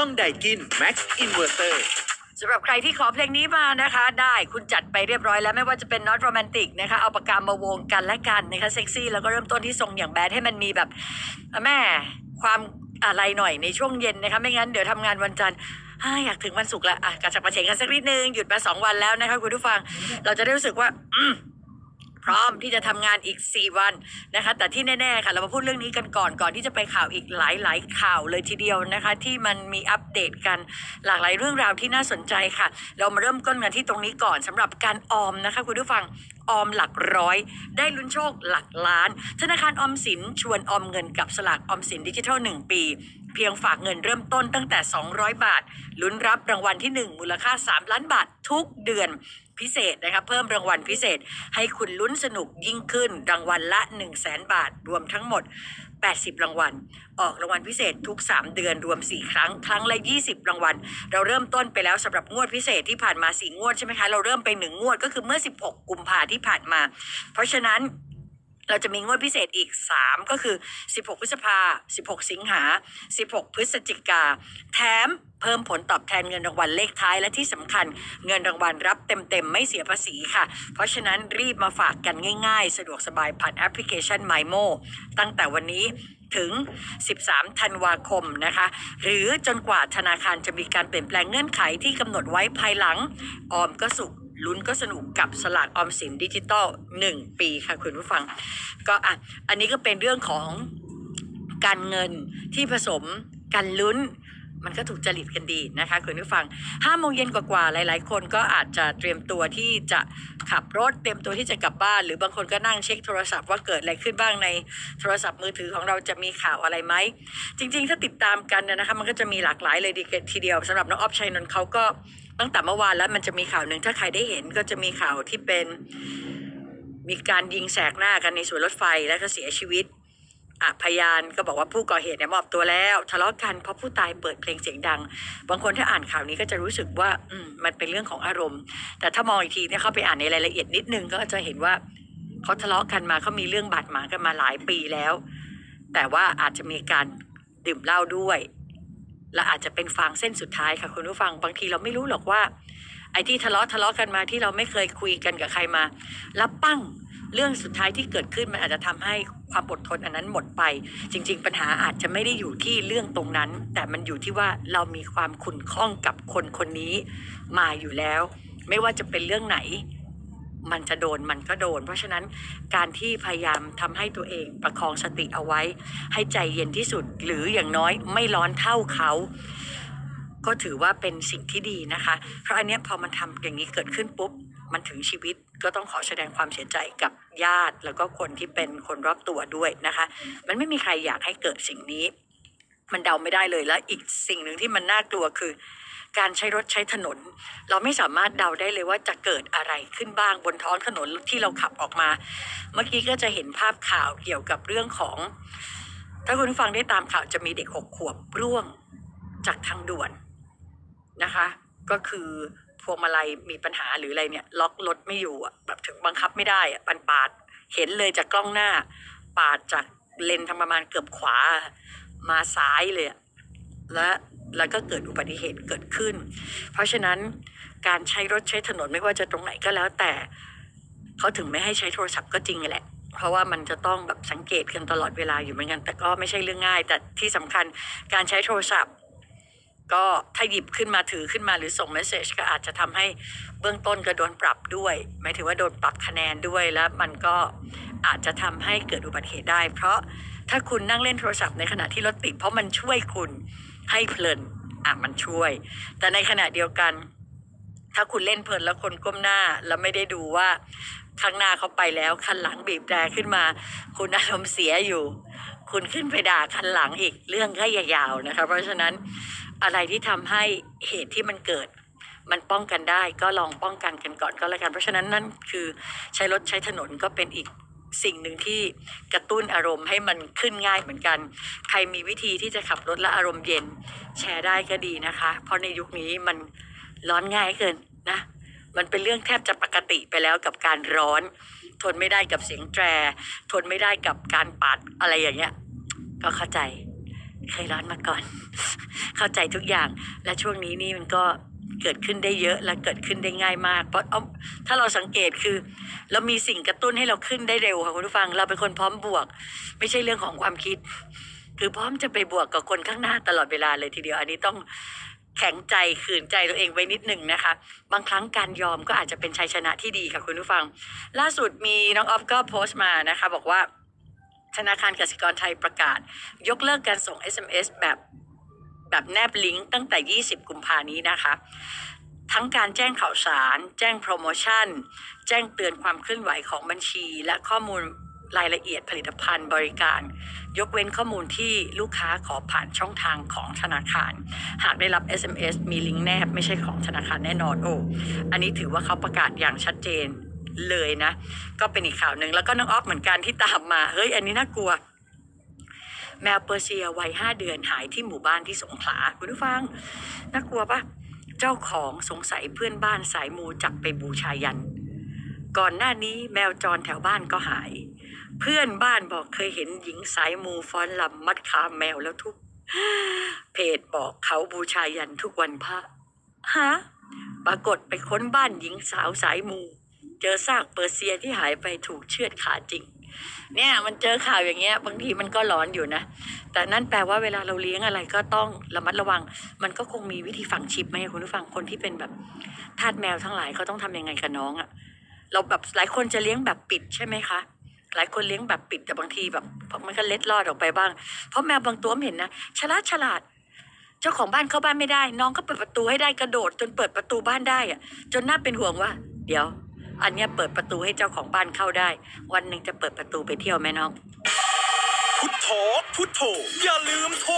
ต้องไดกิน Max Inverter สำหรับใครที่ขอเพลงนี้มานะคะ ได้คุณจัดไปเรียบร้อยแล้วไม่ว่าจะเป็น not romantic นะคะ เอาปากกามาวงกันและกันนะคะเซ็กซี่แล้วก็เริ่มต้นที่ทรงอย่างแบดให้มันมีแบบแม่ความอะไรหน่อยในช่วงเย็นนะคะ ไม่งั้นเดี๋ยวทำงานวันจันทร์อยากถึงวันศุกร์ละอะกระฉับกระเฉงกันสักนิดนึงหยุดมาสองวันแล้วนะคะคุณผู้ฟัง เราจะได้รู้สึกว่าอื พร้อมที่จะทำงานอีก 4 วันนะคะ แต่ที่แน่ๆค่ะเรามาพูดเรื่องนี้กันก่อนก่อนที่จะไปข่าวอีกหลายๆข่าวเลยทีเดียวนะคะ ที่มันมีอัปเดตกันหลากหลายเรื่องราวที่น่าสนใจค่ะ เรามาเริ่มต้นกันที่ตรงนี้ก่อนสำหรับการออมนะคะ คุณผู้ฟังออมหลักร้อย ได้ลุ้นโชคหลักล้าน ธนาคารออมสินชวนออมเงินกับสลากออมสินดิจิทัล 1 ปี เพียงฝากเงินเริ่มต้นตั้งแต่ 200 บาทลุ้นรับรางวัลที่ 1 มูลค่า 3 ล้านบาททุกเดือน พิเศษนะคะเพิ่มรางวัลพิเศษให้คุณลุ้นสนุกยิ่งขึ้น รางวัลละ 1 0 0 0 0แบาท รวมทั้งหมด 80 รางวัล ออกรางวัลพิเศษทุก 3 เดือนรวม 4 ครั้ง ครั้งละ 20 รางวัล เราเริ่มต้นไปแล้วสำหรับงวดพิเศษที่ผ่านมา 4 งวดใช่ไหมคะ เราเริ่มไป 1 งวดก็คือเมื่อ 16 กุมภาที่ผ่านมา เพราะฉะนั้น เราจะมีงวดพิเศษอีก 3 ก็คือ 16 พฤษภา 16 สิงหา 16 พฤศจิกา แถมเพิ่มผลตอบแทนเงินรางวัลเลขท้ายและที่สำคัญเงินรางวัลรับเต็มๆ ไม่เสียภาษีค่ะ เพราะฉะนั้นรีบมาฝากกันง่ายๆ สะดวกสบายผ่านแอปพลิเคชัน MyMo ตั้งแต่วันนี้ถึง 13 ธันวาคมนะคะ หรือจนกว่าธนาคารจะมีการเปลี่ยนแปลงเงื่อนไขที่กำหนดไว้ภายหลัง ออมก็สุข ลุ้นก็สนุกกับสลากออมสินดิจิตอล1 ปีค่ะคุณผู้ฟัง ก็อะอันนี้ก็เป็นเรื่องของการเงินที่ผสมการลุ้นมันก็ถูกจริตกันดีนะคะคุณผู้ฟังห้าโมงเย็นกว่าๆหลาย ๆ คนก็อาจจะเตรียมตัวที่จะขับรถเตรียมตัวที่จะกลับบ้าน หรือบางคนก็นั่งเช็คโทรศัพท์ว่าเกิดอะไรขึ้นบ้างในโทรศัพท์มือถือของเราจะมีข่าวอะไรไหม จริง ๆ ถ้าติดตามกันเนยนะคะมันก็จะมีหลากหลายเลยดีทีเดียวสำหรับน้องออฟชัยนนท์เขาก็ ตั้งแต่เมื่อวานแล้วมันจะมีข่าวหนึ่งถ้าใครได้เห็นก็จะมีข่าวที่เป็นมีการยิงแสกหน้ากันในสวนรถไฟแล้วก็เสียชีวิตอพยานก็บอกว่าผู้ก่อเหตุเนี่ยมอบตัวแล้วทะเลาะกันเพราะผู้ตายเปิดเพลงเสียงดัง บางคนถ้าอ่านข่าวนี้ก็จะรู้สึกว่าอืมมันเป็นเรื่องของอารมณ์ แต่ถ้ามองอีกทีเนี่ยเข้าไปอ่านในรายละเอียดนิดนึงก็จะเห็นว่าเขาทะเลาะกันมาเขามีเรื่องบาดหมางกันมาหลายปีแล้ว แต่ว่าอาจจะมีการดื่มเหล้าด้วย และอาจจะเป็นฟางเส้นสุดท้ายค่ะคุณผู้ฟังบางทีเราไม่รู้หรอกว่า ไอ้ที่ทะเลาะทะเลาะกันมาที่เราไม่เคยคุยกันกับใครมาแล้วปั้งเรื่องสุดท้ายที่เกิดขึ้นมันอาจจะทำให้ความอดทนอันนั้นหมดไป จริง ๆ ปัญหาอาจจะไม่ได้อยู่ที่เรื่องตรงนั้น แต่มันอยู่ที่ว่าเรามีความขุ่นข้องกับคนคนนี้มาอยู่แล้ว ไม่ว่าจะเป็นเรื่องไหน มันจะโดนมันก็โดน เพราะฉะนั้นการที่พยายามทำให้ตัวเองประคองสติเอาไว้ ให้ใจเย็นที่สุด หรืออย่างน้อยไม่ร้อนเท่าเขาก็ถือว่าเป็นสิ่งที่ดีนะคะ เพราะอันเนี้ยพอมันทำอย่างนี้เกิดขึ้นปุ๊บ มันถึงชีวิตก็ต้องขอแสดงความเสียใจกับญาติ แล้วก็คนที่เป็นคนรอบตัวด้วยนะคะ มันไม่มีใครอยากให้เกิดสิ่งนี้ มันเดาไม่ได้เลยและอีกสิ่งหนึ่งที่มันน่ากลัวคือ การใช้รถใช้ถนน เราไม่สามารถเดาได้เลยว่าจะเกิดอะไรขึ้นบ้างบนท้องถนนที่เราขับออกมา เมื่อกี้ก็จะเห็นภาพข่าวเกี่ยวกับเรื่องของ ถ้าคุณฟังได้ตามข่าวจะมีเด็กหกขวบร่วงจากทางด่วนนะคะ ก็คือพวงมาลัยมีปัญหาหรืออะไรเนี่ย ล็อกรถไม่อยู่อะแบบถึงบังคับไม่ได้อะปันปาดเห็นเลยจากกล้องหน้า ปาดจากเลนทางประมาณเกือบขวามาซ้ายเลยอะและ แล้วก็เกิดอุบัติเหตุเกิดขึ้น เพราะฉะนั้นการใช้รถใช้ถนนไม่ว่าจะตรงไหนก็แล้วแต่เขาถึงไม่ให้ใช้โทรศัพท์ก็จริงแหละ เพราะว่ามันจะต้องแบบสังเกตกันตลอดเวลาอยู่เหมือนกัน แต่ก็ไม่ใช่เรื่องง่าย แต่ที่สำคัญการใช้โทรศัพท์ ก็ถ้าหยิบขึ้นมาถือขึ้นมาหรือส่งเมสเซจก็อาจจะทำให้เบื้องต้นก็โดนปรับด้วยหมายถึงว่าโดนปรับคะแนนด้วยแล้วมันก็อาจจะทำให้เกิดอุบัติเหตุได้ เพราะถ้าคุณนั่งเล่นโทรศัพท์ในขณะที่รถติดเพราะมันช่วยคุณ ให้เพลินอะมันช่วย แต่ในขณะเดียวกัน ถ้าคุณเล่นเพลินแล้วคนก้มหน้า แล้วไม่ได้ดูว่าข้างหน้าเขาไปแล้วคันหลังบีบแตรขึ้นมา คุณอารมณ์เสียอยู่ คุณขึ้นไปด่าคันหลังอีกเรื่องก็ยาวๆนะคะเพราะฉะนั้นอะไรที่ทำให้เหตุที่มันเกิด มันป้องกันได้ก็ลองป้องกันกันก่อนก็แล้วกัน เพราะฉะนั้นนั่นคือใช้รถใช้ถนนก็เป็นอีก สิ่งหนึ่งที่กระตุ้นอารมณ์ให้มันขึ้นง่ายเหมือนกัน ใครมีวิธีที่จะขับรถและอารมณ์เย็นแชร์ได้ก็ดีนะคะ เพราะในยุคนี้มันร้อนง่ายเกินนะ มันเป็นเรื่องแทบจะปกติไปแล้วกับการร้อน ทนไม่ได้กับเสียงแตร ทนไม่ได้กับการปาดอะไรอย่างเงี้ย ก็เข้าใจ เคยร้อนมาก่อน เข้าใจทุกอย่าง และช่วงนี้นี่มันก็ เกิดขึ้นได้เยอะและเกิดขึ้นได้ง่ายมาก เพราะเอาถ้าเราสังเกตคือ เรามีสิ่งกระตุ้นให้เราขึ้นได้เร็วค่ะคุณผู้ฟัง เราเป็นคนพร้อมบวก ไม่ใช่เรื่องของความคิด คือพร้อมจะไปบวกกับคนข้างหน้าตลอดเวลาเลยทีเดียว อันนี้ต้องแข็งใจขืนใจตัวเองไว้นิดหนึ่งนะคะ บางครั้งการยอมก็อาจจะเป็นชัยชนะที่ดีค่ะคุณผู้ฟัง ล่าสุดมีน้องออฟก็โพสต์มานะคะ บอกว่าธนาคารกสิกรไทยประกาศ ยกเลิกการส่ง SMS แบบ แบบแนบลิงก์ตั้งแต่ 20 กุมภานี้นะคะ ทั้งการแจ้งข่าวสาร แจ้งโปรโมชั่น แจ้งเตือนความเคลื่อนไหวของบัญชี และข้อมูลรายละเอียดผลิตภัณฑ์บริการ ยกเว้นข้อมูลที่ลูกค้าขอผ่านช่องทางของธนาคาร หากได้รับ SMS มีลิงก์แนบไม่ใช่ของธนาคารแน่นอนโอ้อันนี้ถือว่าเขาประกาศอย่างชัดเจนเลยนะ ก็เป็นอีกข่าวหนึ่งแล้วก็น้องออฟเหมือนกันที่ตามมา เฮ้ย อันนี้น่ากลัว แมวเปอร์เซียวัยห้าเดือนหายที่หมู่บ้านที่สงขลาคุณผู้ฟังน่ากลัวปะเจ้าของสงสัยเพื่อนบ้านสายมูจับไปบูชายัน ก่อนหน้านี้แมวจรแถวบ้านก็หาย เพื่อนบ้านบอกเคยเห็นหญิงสายมูฟ้อนลำมัดขาแมวแล้วทุกเพจบอกเขาบูชายันทุกวันพระฮะปรากฏไปค้นบ้านหญิงสาวสายมู เจอซากเปอร์เซียที่หายไปถูกเชือดขาจริง เนี่ยมันเจอข่าวอย่างเงี้ย บางทีมันก็ร้อนอยู่นะ แต่นั่นแปลว่าเวลาเราเลี้ยงอะไรก็ต้องระมัดระวัง มันก็คงมีวิธีฝังชิปไหมคุณผู้ฟังคนที่เป็นแบบทาสแมวทั้งหลายเขาต้องทำยังไงกับน้องอะเราแบบหลายคนจะเลี้ยงแบบปิดใช่ไหมคะหลายคนเลี้ยงแบบปิดแต่บางทีแบบมันก็เล็ดลอดออกไปบ้าง เพราะแมวบางตัวเห็นนะฉลาดฉลาด เจ้าของบ้านเข้าบ้านไม่ได้ น้องก็เปิดประตูให้ได้กระโดด จนเปิดประตูบ้านได้อะจนน่าเป็นห่วงว่า เดี๋ยว อันเนี้ยเปิดประตูให้เจ้าของบ้านเข้าได้ วันหนึ่งจะเปิดประตูไปเที่ยวไหมน้อง พุทโธพุทโธอย่าลืมโทร